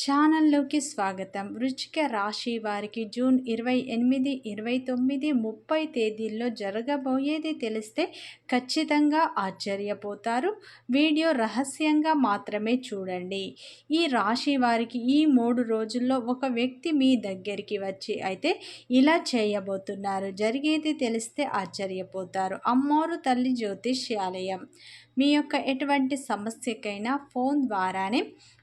ఛానల్లోకి స్వాగతం. వృచ్చిక రాశి వారికి జూన్ ఇరవై ఎనిమిది ఇరవై తొమ్మిది ముప్పై తేదీల్లో జరగబోయేది తెలిస్తే ఖచ్చితంగా ఆశ్చర్యపోతారు. వీడియో రహస్యంగా మాత్రమే చూడండి. ఈ రాశి వారికి ఈ మూడు రోజుల్లో ఒక వ్యక్తి మీ దగ్గరికి వచ్చి అయితే ఇలా చేయబోతున్నారు. జరిగేది తెలిస్తే ఆశ్చర్యపోతారు. అమ్మోరు తల్లి జ్యోతిష్యాలయం. మీ యొక్క ఎటువంటి సమస్యకైనా ఫోన్ ద్వారానే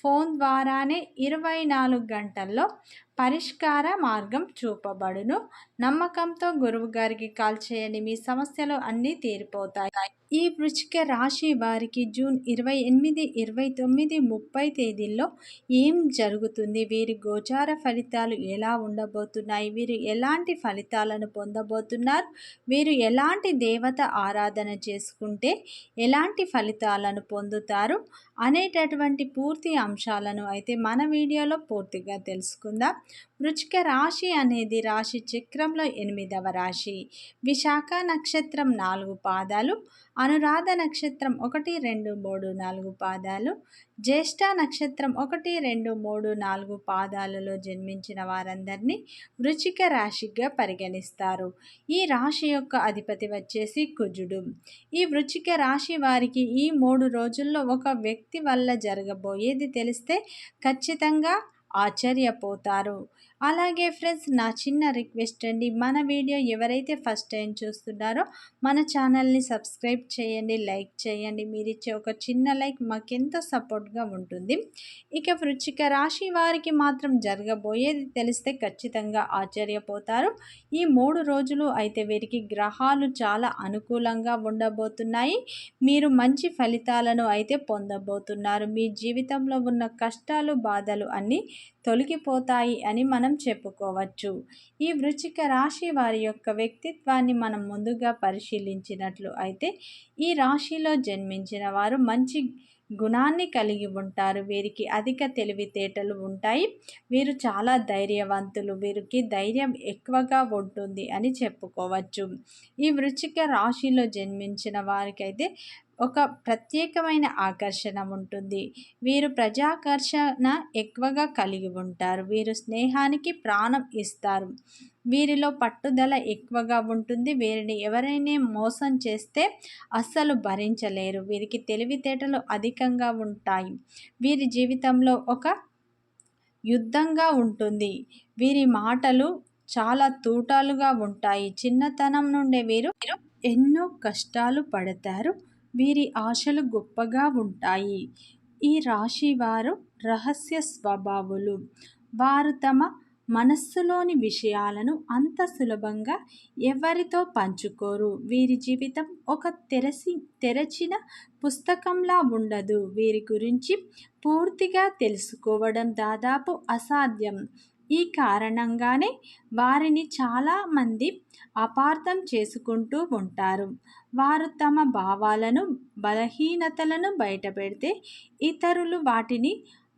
ఫోన్ ద్వారానే ఇరవై నాలుగు గంటల్లో పరిష్కార మార్గం చూపబడును. నమ్మకంతో గురువు గారికి కాల్ చేయండి. మీ సమస్యలు అన్నీ తీరిపోతాయి. ఈ వృచ్చిక రాశి వారికి జూన్ ఇరవై ఎనిమిది ఇరవై తొమ్మిది ముప్పై తేదీల్లో ఏం జరుగుతుంది? వీరి గోచార ఫలితాలు ఎలా ఉండబోతున్నాయి? వీరు ఎలాంటి ఫలితాలను పొందబోతున్నారు? వీరు ఎలాంటి దేవత ఆరాధన చేసుకుంటే ఎలాంటి ఫలితాలను పొందుతారు? అనేటటువంటి పూర్తి అంశాలను అయితే మన వీడియోలో పూర్తిగా తెలుసుకుందాం. వృచ్చిక రాశి అనేది రాశి చక్రంలో ఎనిమిదవ రాశి. విశాఖ నక్షత్రం నాలుగు పాదాలు అనురాధ నక్షత్రం ఒకటి రెండు మూడు నాలుగు పాదాలు జ్యేష్ఠ నక్షత్రం ఒకటి రెండు మూడు నాలుగు పాదాలలో జన్మించిన వారందరినీ వృచిక రాశిగా పరిగణిస్తారు. ఈ రాశి యొక్క అధిపతి వచ్చేసి కుజుడు. ఈ వృచిక రాశి వారికి ఈ మూడు రోజుల్లో ఒక వ్యక్తి వల్ల జరగబోయేది తెలిస్తే ఖచ్చితంగా ఆశ్చర్యపోతారు. అలాగే ఫ్రెండ్స్ నా చిన్న రిక్వెస్ట్ అండి. మన వీడియో ఎవరైతే ఫస్ట్ టైం చూస్తున్నారో మన ఛానల్ని సబ్స్క్రైబ్ చేయండి లైక్ చేయండి. మీరు ఇచ్చే ఒక చిన్న లైక్ మాకెంతో సపోర్ట్గా ఉంటుంది. ఇక వృచ్చిక రాశి వారికి మాత్రం జరగబోయేది తెలిస్తే ఖచ్చితంగా ఆశ్చర్యపోతారు. ఈ మూడు రోజులు అయితే వీరికి గ్రహాలు చాలా అనుకూలంగా ఉండబోతున్నాయి. మీరు మంచి ఫలితాలను అయితే పొందబోతున్నారు. మీ జీవితంలో ఉన్న కష్టాలు బాధలు అన్నీ తొలగిపోతాయి అని మనం చెప్పుకోవచ్చు. ఈ వృచ్చిక రాశి వారి యొక్క వ్యక్తిత్వాన్ని మనం ముందుగా పరిశీలించినట్లు అయితే ఈ రాశిలో జన్మించిన వారు మంచి గుణాన్ని కలిగి ఉంటారు. వీరికి అధిక తెలివితేటలు ఉంటాయి. వీరు చాలా ధైర్యవంతులు. వీరికి ధైర్యం ఎక్కువగా ఉంటుంది అని చెప్పుకోవచ్చు. ఈ వృచ్చిక రాశిలో జన్మించిన వారికైతే ఒక ప్రత్యేకమైన ఆకర్షణ ఉంటుంది. వీరు ప్రజాకర్షణ ఎక్కువగా కలిగి ఉంటారు. వీరు స్నేహానికి ప్రాణం ఇస్తారు. వీరిలో పట్టుదల ఎక్కువగా ఉంటుంది. వీరిని ఎవరైనా మోసం చేస్తే అస్సలు భరించలేరు. వీరికి తెలివితేటలు అధికంగా ఉంటాయి. వీరి జీవితంలో ఒక యుద్ధంగా ఉంటుంది. వీరి మాటలు చాలా తూటాలుగా ఉంటాయి. చిన్నతనం నుండే వీరు ఎన్నో కష్టాలు పడతారు. వీరి ఆశలు గొప్పగా ఉంటాయి. ఈ రాశి వారు రహస్య స్వభావులు. వారు తమ మనస్సులోని విషయాలను అంత సులభంగా ఎవరితో పంచుకోరు. వీరి జీవితం ఒక తెరసి తెరచిన పుస్తకంలా ఉండదు. వీరి గురించి పూర్తిగా తెలుసుకోవడం దాదాపు అసాధ్యం. ఈ కారణంగానే వారిని చాలామంది అపార్థం చేసుకుంటూ ఉంటారు. వారు తమ భావాలను బలహీనతలను బయటపెడితే ఇతరులు వాటిని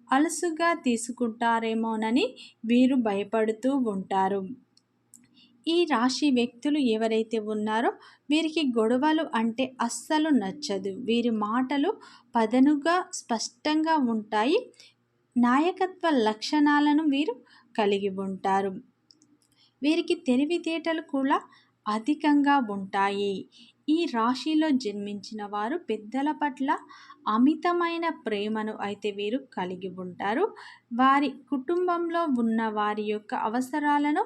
అలసుగా తీసుకుంటారేమోనని వీరు భయపడుతూ ఉంటారు. ఈ రాశి వ్యక్తులు ఎవరైతే ఉన్నారో వీరికి గొడవలు అంటే అస్సలు నచ్చదు. వీరి మాటలు పదనుగా స్పష్టంగా ఉంటాయి. నాయకత్వ లక్షణాలను వీరు కలిగి ఉంటారు. వీరికి తెలివితేటలు కూడా అధికంగా ఉంటాయి. ఈ రాశిలో జన్మించిన వారు పెద్దల పట్ల అమితమైన ప్రేమను అయితే వీరు కలిగి ఉంటారు. వారి కుటుంబంలో ఉన్న వారి యొక్క అవసరాలను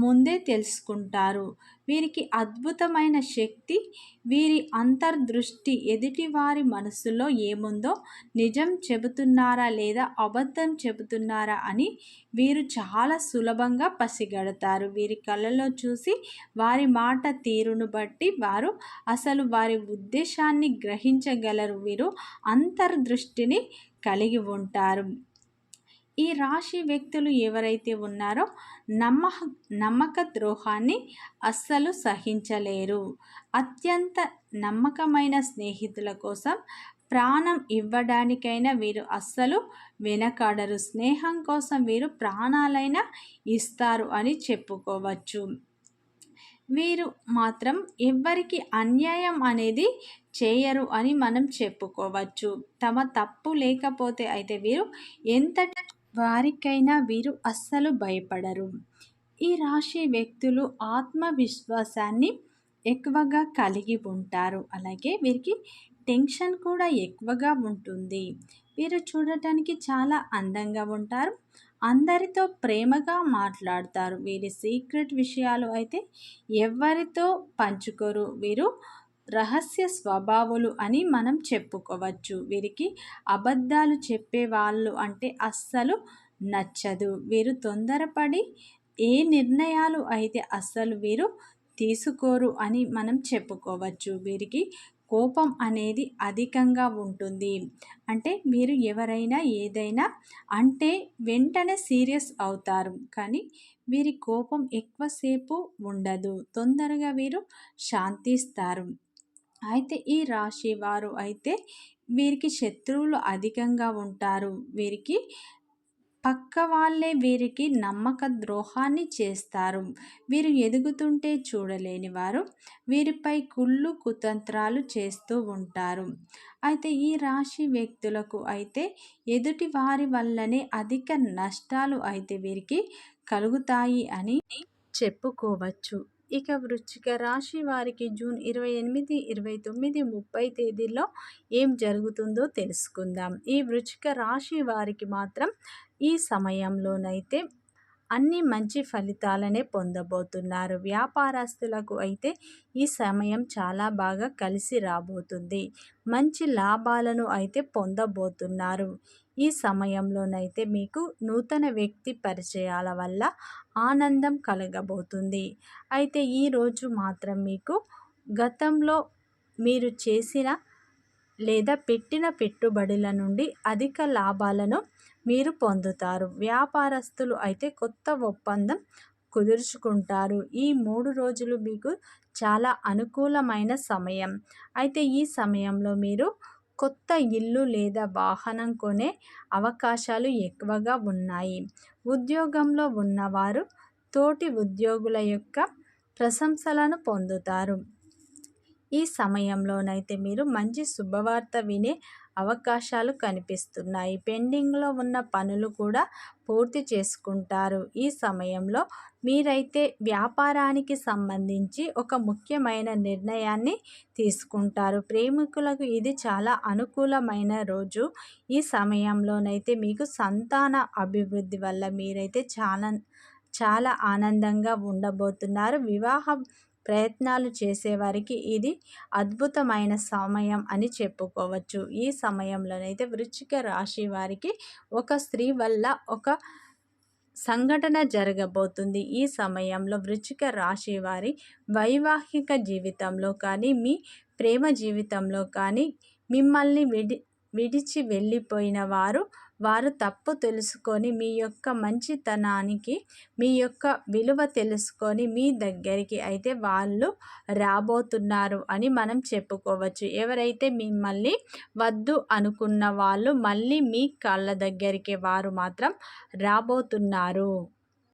ముందే తెలుసుకుంటారు. వీరికి అద్భుతమైన శక్తి వీరి అంతర్దృష్టి ఎదుటి వారి మనసులో ఏముందో నిజం చెబుతున్నారా లేదా అబద్ధం చెబుతున్నారా అని వీరు చాలా సులభంగా పసిగడతారు. వీరి కళ్ళలో చూసి వారి మాట తీరును బట్టి వారు అసలు వారి ఉద్దేశాన్ని గ్రహించగలరు వీరు. అంతర్దృష్టిని కలిగి ఉంటారు. ఈ రాశి వ్యక్తులు ఎవరైతే ఉన్నారో నమ్మ నమ్మక ద్రోహాన్ని అస్సలు సహించలేరు. అత్యంత నమ్మకమైన స్నేహితుల కోసం ప్రాణం ఇవ్వడానికైనా వీరు అస్సలు వెనకాడరు. స్నేహం కోసం వీరు ప్రాణాలైనా ఇస్తారు అని చెప్పుకోవచ్చు. వీరు మాత్రం ఎవ్వరికి అన్యాయం అనేది చేయరు అని మనం చెప్పుకోవచ్చు. తమ తప్పు లేకపోతే అయితే వీరు ఎంతట వారికైనా వీరు అస్సలు భయపడరు. ఈ రాశి వ్యక్తులు ఆత్మవిశ్వాసాన్ని ఎక్కువగా కలిగి ఉంటారు. అలాగే వీరికి టెన్షన్ కూడా ఎక్కువగా ఉంటుంది. వీరు చూడటానికి చాలా అందంగా ఉంటారు. అందరితో ప్రేమగా మాట్లాడతారు. వీరి సీక్రెట్ విషయాలు అయితే ఎవరితో పంచుకోరు. వీరు రహస్య స్వభావులు అని మనం చెప్పుకోవచ్చు. వీరికి అబద్ధాలు చెప్పే వాళ్ళు అంటే అస్సలు నచ్చదు. వీరు తొందరపడి ఏ నిర్ణయాలు అయితే అస్సలు వీరు తీసుకోరు అని మనం చెప్పుకోవచ్చు. వీరికి కోపం అనేది అధికంగా ఉంటుంది. అంటే మీరు ఎవరైనా ఏదైనా అంటే వెంటనే సీరియస్ అవుతారు. కానీ వీరి కోపం ఎక్కువసేపు ఉండదు. తొందరగా వీరు శాంతిస్తారు. అయితే ఈ రాశి వారు అయితే వీరికి శత్రువులు అధికంగా ఉంటారు. వీరికి పక్క వాళ్ళే వీరికి నమ్మక ద్రోహాన్ని చేస్తారు. వీరు ఎదుగుతుంటే చూడలేని వారు వీరిపై కుళ్ళు కుతంత్రాలు చేస్తూ ఉంటారు. అయితే ఈ రాశి వ్యక్తులకు అయితే ఎదుటి వారి వల్లనే అధిక నష్టాలు అయితే వీరికి కలుగుతాయి అని చెప్పుకోవచ్చు. ఇక వృశ్చిక రాశి వారికి జూన్ ఇరవై ఎనిమిది ఇరవై తొమ్మిది ముప్పై తేదీల్లో ఏం జరుగుతుందో తెలుసుకుందాం. ఈ వృశ్చిక రాశి వారికి మాత్రం ఈ సమయంలోనైతే అన్ని మంచి ఫలితాలనే పొందబోతున్నారు. వ్యాపారస్తులకు అయితే ఈ సమయం చాలా బాగా కలిసి రాబోతుంది. మంచి లాభాలను అయితే పొందబోతున్నారు. ఈ సమయంలోనైతే మీకు నూతన వ్యక్తి పరిచయాల వల్ల ఆనందం కలగబోతుంది. అయితే ఈరోజు మాత్రం మీకు గతంలో మీరు చేసిన లేదా పెట్టిన పెట్టుబడుల నుండి అధిక లాభాలను మీరు పొందుతారు. వ్యాపారస్తులు అయితే కొత్త ఒప్పందం కుదుర్చుకుంటారు. ఈ మూడు రోజులు మీకు చాలా అనుకూలమైన సమయం. అయితే ఈ సమయంలో మీరు కొత్త ఇల్లు లేదా వాహనం కొనే అవకాశాలు ఎక్కువగా ఉన్నాయి. ఉద్యోగంలో ఉన్నవారు తోటి ఉద్యోగుల యొక్క ప్రశంసలను పొందుతారు. ఈ సమయంలోనైతే మీరు మంచి శుభవార్త వినే అవకాశాలు కనిపిస్తున్నాయి. పెండింగ్లో ఉన్న పనులు కూడా పూర్తి చేసుకుంటారు. ఈ సమయంలో మీరైతే వ్యాపారానికి సంబంధించి ఒక ముఖ్యమైన నిర్ణయాన్ని తీసుకుంటారు. ప్రేమికులకు ఇది చాలా అనుకూలమైన రోజు. ఈ సమయంలోనైతే మీకు సంతాన అభివృద్ధి వల్ల మీరైతే చాలా చాలా ఆనందంగా ఉండబోతున్నారు. వివాహం ప్రయత్నాలు చేసేవారికి ఇది అద్భుతమైన సమయం అని చెప్పుకోవచ్చు. ఈ సమయంలోనైతే వృచ్చిక రాశి వారికి ఒక స్త్రీ వల్ల ఒక సంఘటన జరగబోతుంది. ఈ సమయంలో వృచ్చిక రాశి వారి వైవాహిక జీవితంలో కానీ మీ ప్రేమ జీవితంలో కానీ మిమ్మల్ని విడి విడిచి వెళ్ళిపోయిన వారు వారు తప్పు తెలుసుకొని మీ యొక్క మంచితనానికి మీ యొక్క విలువ తెలుసుకొని మీ దగ్గరికి అయితే వాళ్ళు రాబోతున్నారు అని మనం చెప్పుకోవచ్చు. ఎవరైతే మిమ్మల్ని వద్దు అనుకున్న వాళ్ళు మళ్ళీ మీ కళ్ళ దగ్గరికి వారు మాత్రం రాబోతున్నారు.